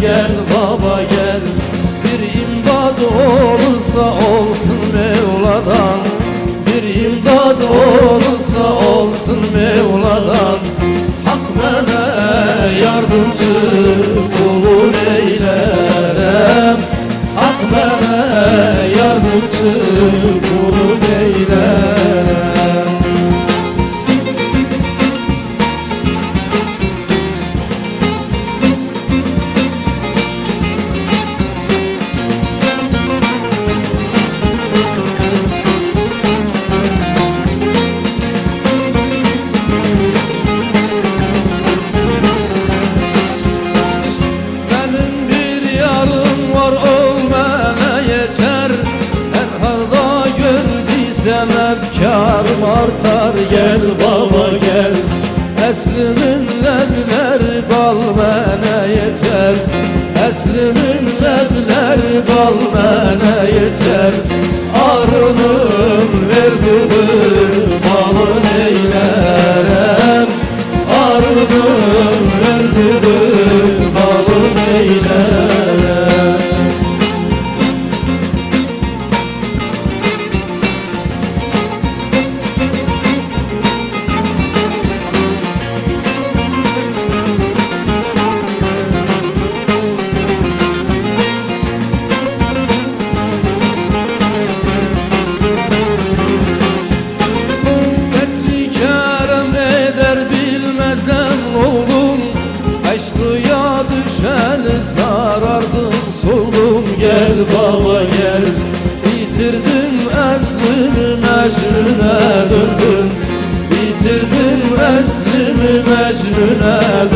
gel baba gel. Bir imdad olursa olsun Mevla'dan. Bir imdad olursa olsun Mevla'dan. Hak bana yardımcı kulun eylerem Hak bana yardımcı artar Gel baba gel. Eslimin lebler bal bana yeter. Eslimin lebler bal bana yeter. Arınım verdiğim balın eylerem. Arınım oldum Aşkıya düşen sarardım soldum. Gel baba gel. Bitirdim eslimi mecnune döndüm Bitirdim eslimi döndüm